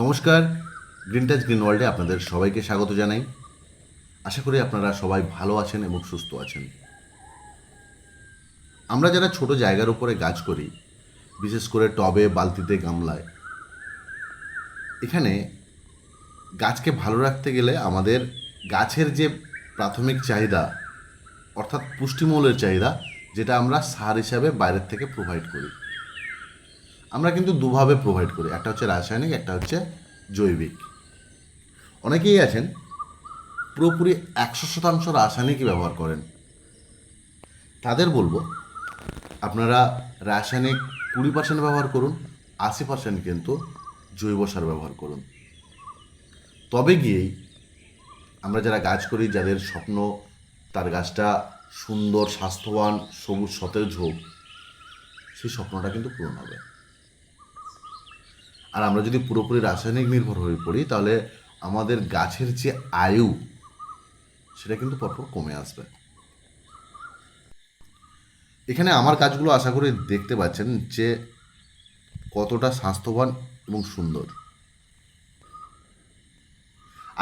নমস্কার green touch green ওয়ার্ল্ডে আপনাদের সবাইকে স্বাগত জানাই। আশা করি আপনারা সবাই ভালো আছেন এবং সুস্থ আছেন। আমরা যারা ছোট জায়গার উপরে গাছ করি, বিশেষ করে টবে, বালতিতে, গামলায়, এখানে গাছকে ভালো রাখতে গেলে আমাদের গাছের যে প্রাথমিক চাহিদা, অর্থাৎ পুষ্টিমূলের চাহিদা, যেটা আমরা সার হিসাবে বাইরের থেকে প্রোভাইড করি। আমরা কিন্তু দুভাবে প্রোভাইড করি। একটা হচ্ছে রাসায়নিক, একটা হচ্ছে জৈবিক। অনেকেই আছেন, পুরোপুরি একশো শতাংশ রাসায়নিকই ব্যবহার করেন। তাদের বলব, আপনারা রাসায়নিক কুড়ি পার্সেন্ট ব্যবহার করুন, আশি পার্সেন্ট কিন্তু জৈব সার ব্যবহার করুন। তবে গিয়েই আমরা যারা গাছ করি, যাদের স্বপ্ন তার গাছটা সুন্দর, স্বাস্থ্যবান, সবুজ, সতেজ হোক, সেই স্বপ্নটা কিন্তু পূরণ হবে। আর আমরা যদি পুরোপুরি রাসায়নিক নির্ভর হয়ে পড়ি, তাহলে আমাদের গাছের যে আয়ু, সেটা কিন্তু পরপর কমে আসবে। এখানে আমার গাছগুলো আশা করি দেখতে পাচ্ছেন যে কতটা স্বাস্থ্যবান এবং সুন্দর।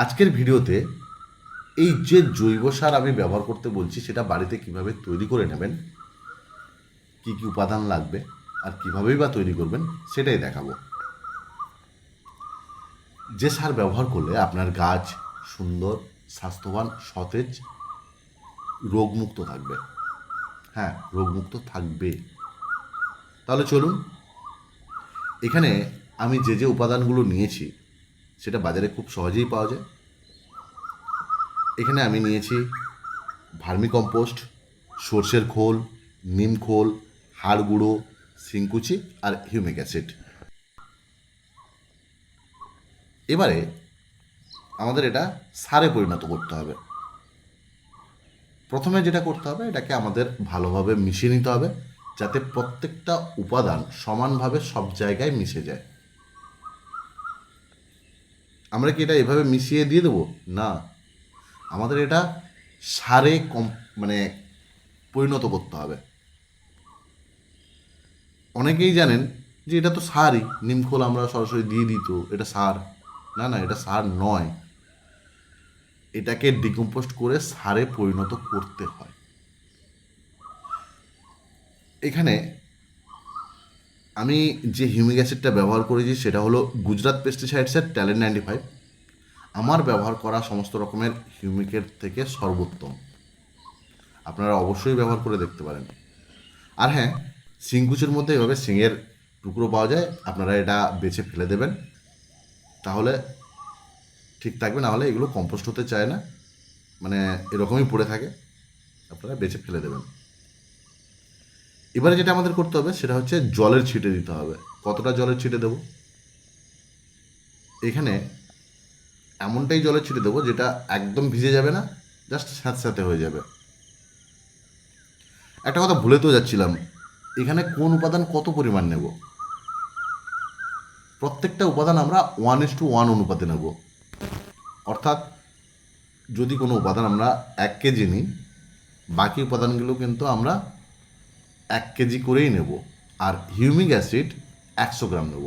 আজকের ভিডিওতে এই যে জৈব সার আমি ব্যবহার করতে বলছি, সেটা বাড়িতে কীভাবে তৈরি করে নেবেন, কি কি উপাদান লাগবে, আর কিভাবেই বা তৈরি করবেন, সেটাই দেখাবো। যে সার ব্যবহার করলে আপনার গাছ সুন্দর, স্বাস্থ্যবান, সতেজ, রোগমুক্ত থাকবে। হ্যাঁ রোগমুক্ত থাকবে। তাহলে চলুন, এখানে আমি যে যে উপাদানগুলো নিয়েছি, সেটা বাজারে খুব সহজেই পাওয়া যায়। এখানে আমি নিয়েছি ভার্মি কম্পোস্ট সর্ষের খোল, নিম খোল, হাড় গুঁড়ো সিংকুচি আর হিউমিক অ্যাসিড। এবারে আমাদের এটা সারে পরিণত করতে হবে। প্রথমে যেটা করতে হবে, এটাকে আমাদের ভালোভাবে মিশিয়ে নিতে হবে, যাতে প্রত্যেকটা উপাদান সমানভাবে সব জায়গায় মিশে যায়। আমরা কি এটা এভাবে মিশিয়ে দিয়ে দেবো? না। আমাদের এটা সারে কম মানে পরিণত করতে হবে। অনেকেই জানেন যে এটা তো সারই নিমখোল আমরা সরাসরি দিয়ে দিত এটা সার। না না, এটা সার নয়। এটাকে ডিকম্পোস্ট করে সারে পরিণত করতে হয়। এখানে আমি যে হিউমিক অ্যাসিডটা ব্যবহার করেছি সেটা হলো গুজরাট পেস্টিসাইডসের ট্যালেন্ট নাইনটি ফাইভ আমার ব্যবহার করা সমস্ত রকমের হিউমিকের থেকে সর্বোত্তম। আপনারা অবশ্যই ব্যবহার করে দেখতে পারেন। আর হ্যাঁ সিংকুচের মধ্যে এভাবে সিংয়ের টুকরো পাওয়া যায়, আপনারা এটা বেছে ফেলে দেবেন। তাহলে ঠিক থাকবে, না হলে এগুলো কম্পোস্ট হতে চায় না। মানে এরকমই পড়ে থাকে। আপনারা বেছে ফেলে দেবেন। এবারে যেটা আমাদের করতে হবে, সেটা হচ্ছে জলের ছিটে দিতে হবে। কতটা জলের ছিটে দেবো? এখানে এমনটাই জলের ছিটে দেবো, যেটা একদম ভিজে যাবে না জাস্ট স্যাঁতস্যাঁতে হয়ে যাবে। একটা কথা ভুলে তো যাচ্ছিলাম, এখানে কোন উপাদান কত পরিমাণ নেব? প্রত্যেকটা উপাদান আমরা ওয়ান ইস টু ওয়ান অনুপাতে নেব। অর্থাৎ যদি কোনো উপাদান আমরা এক কেজি নিই, বাকি উপাদানগুলো কিন্তু আমরা এক কেজি করেই নেব আর হিউমিক অ্যাসিড একশো গ্রাম নেব।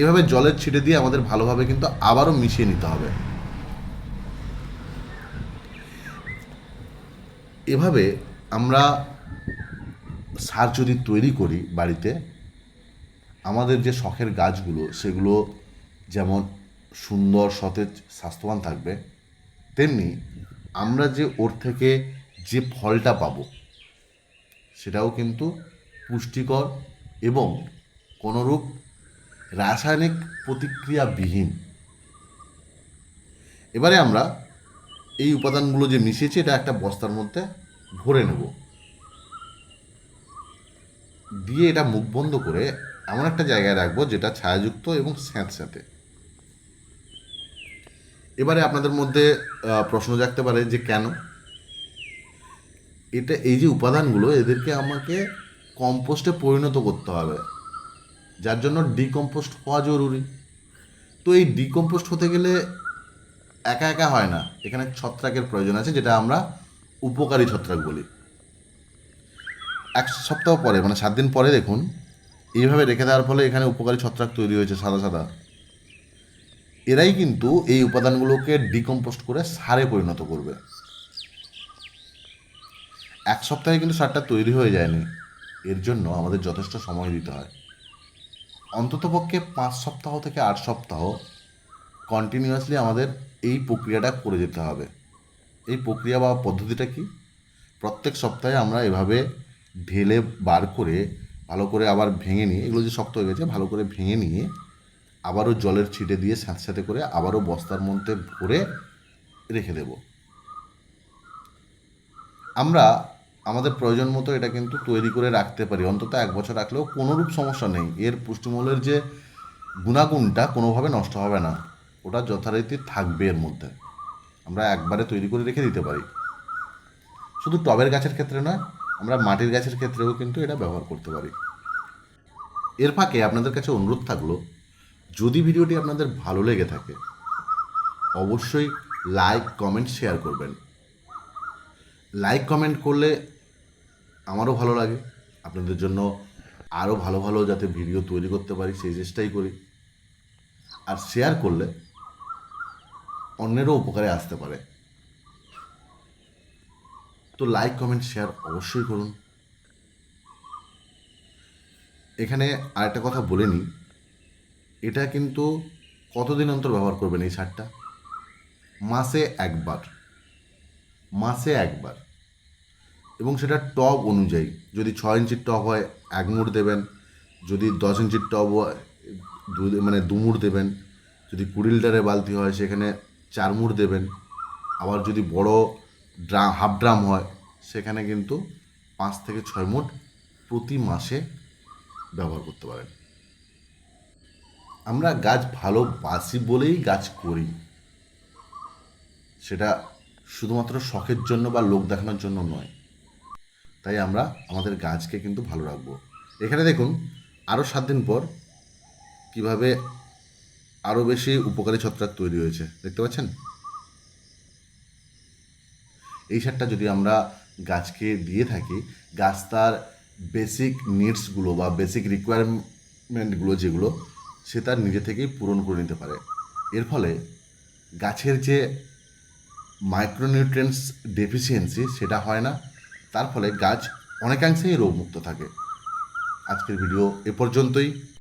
এভাবে জলের ছিটে দিয়ে আমাদের ভালোভাবে কিন্তু আবারও মিশিয়ে নিতে হবে। এভাবে আমরা সার যদি তৈরি করি বাড়িতে আমাদের যে শখের গাছগুলো, সেগুলো যেমন সুন্দর, সতেজ, স্বাস্থ্যবান থাকবে, তেমনি আমরা যে ওর থেকে যে ফলটা পাব, সেটাও কিন্তু পুষ্টিকর এবং কোনোরূপ রাসায়নিক প্রতিক্রিয়াবিহীন। এবারে আমরা এই উপাদানগুলো যে মিশিয়েছি, এটা একটা বস্তার মধ্যে ভরে নেব। দিয়ে এটা মুখ বন্ধ করে এমন একটা জায়গায় রাখব যেটা ছায়াযুক্ত এবং স্যাঁতস্যাঁতে। এবারে আপনাদের মধ্যে প্রশ্ন জাগতে পারে যে কেন? এটা, এই যে উপাদানগুলো, এদেরকে আমাকে কম্পোস্টে পরিণত করতে হবে। যার জন্য ডিকম্পোস্ট হওয়া জরুরি। তো এই ডিকম্পোস্ট হতে গেলে একা একা হয় না। এখানে ছত্রাকের প্রয়োজন আছে, যেটা আমরা উপকারী ছত্রাক বলি। এক সপ্তাহ পরে মানে সাত দিন পরে দেখুন এইভাবে রেখে দেওয়ার ফলে এখানে উপকারী ছত্রাক তৈরি হয়েছে সাদা সাদা। এরাই কিন্তু এই উপাদানগুলোকে ডিকম্পোস্ট করে সারে পরিণত করবে। এক সপ্তাহে কিন্তু সারটা তৈরি হয়ে যায়নি। এর জন্য আমাদের যথেষ্ট সময় দিতে হয়। অন্ততপক্ষে পাঁচ সপ্তাহ থেকে আট সপ্তাহ কন্টিনিউয়াসলি আমাদের এই প্রক্রিয়াটা করে যেতে হবে। এই প্রক্রিয়া বা পদ্ধতিটা কি? প্রত্যেক সপ্তাহে আমরা এভাবে ঢেলে বার করে ভালো করে আবার ভেঙে নিয়ে, এগুলো যে শক্ত হয়ে গেছে, ভালো করে ভেঙে নিয়ে আবারও জলের ছিটে দিয়ে সাথে সাথে করে আবারও বস্তার মধ্যে ভরে রেখে দেব। আমরা আমাদের প্রয়োজন মতো এটা কিন্তু তৈরি করে রাখতে পারি। অন্তত এক বছর রাখলেও কোনোরূপ সমস্যা নেই। এর পুষ্টিমূল্যের যে গুণাগুণটা কোনোভাবে নষ্ট হবে না। ওটা যথারীতি থাকবে এর মধ্যে। আমরা একবারে তৈরি করে রেখে দিতে পারি। শুধু টবের গাছের ক্ষেত্রে নয়, আমরা মাটির গাছের ক্ষেত্রেও কিন্তু এটা ব্যবহার করতে পারি। এর ফাঁকে আপনাদের কাছে অনুরোধ থাকল, যদি ভিডিওটি আপনাদের ভালো লেগে থাকে, অবশ্যই লাইক, কমেন্ট, শেয়ার করবেন। লাইক, কমেন্ট করলে আমারও ভালো লাগে। আপনাদের জন্য আরও ভালো ভালো যাতে ভিডিও তৈরি করতে পারি, সেই চেষ্টাই করি। আর শেয়ার করলে অন্যেরও উপকারে আসতে পারে। তো লাইক, কমেন্ট, শেয়ার অবশ্যই করুন। এখানে আরেকটা কথা বলে নিই। এটা কিন্তু কতদিন অন্তর ব্যবহার করবেন এই সারটা? মাসে একবার। মাসে একবার। এবং সেটা টব অনুযায়ী। যদি ছয় ইঞ্চির টব হয়, এক মুড় দেবেন। যদি দশ ইঞ্চির টব হয় মানে দু মুড় দেবেন। যদি কুড়ি লিটারের বালতি হয়, সেখানে চার মুড় দেবেন। আবার যদি বড় ড্রাম হাফ ড্রাম হয়, সেখানে কিন্তু পাঁচ থেকে ছয় মুঠ প্রতি মাসে ব্যবহার করতে পারেন। আমরা গাছ ভালোবাসি বলেই গাছ করি। সেটা শুধুমাত্র শখের জন্য বা লোক দেখানোর জন্য নয়। তাই আমরা আমাদের গাছকে কিন্তু ভালো রাখব। এখানে দেখুন আরও সাত দিন পর কীভাবে আরও বেশি উপকারী ছত্রাক তৈরি হয়েছে। দেখতে পাচ্ছেন? এই সারটা যদি আমরা গাছকে দিয়ে থাকি, গাছ তার বেসিক নিডসগুলো বা বেসিক রিকোয়ারমেন্টগুলো যেগুলো, সে তার নিজে থেকেই পূরণ করে নিতে পারে। এর ফলে গাছের যে মাইক্রোনিউট্রিয়েন্টস ডেফিসিয়েন্সি সেটা হয় না, তার ফলে গাছ অনেকাংশেই রোগমুক্ত থাকে। আজকের ভিডিও এ পর্যন্তই।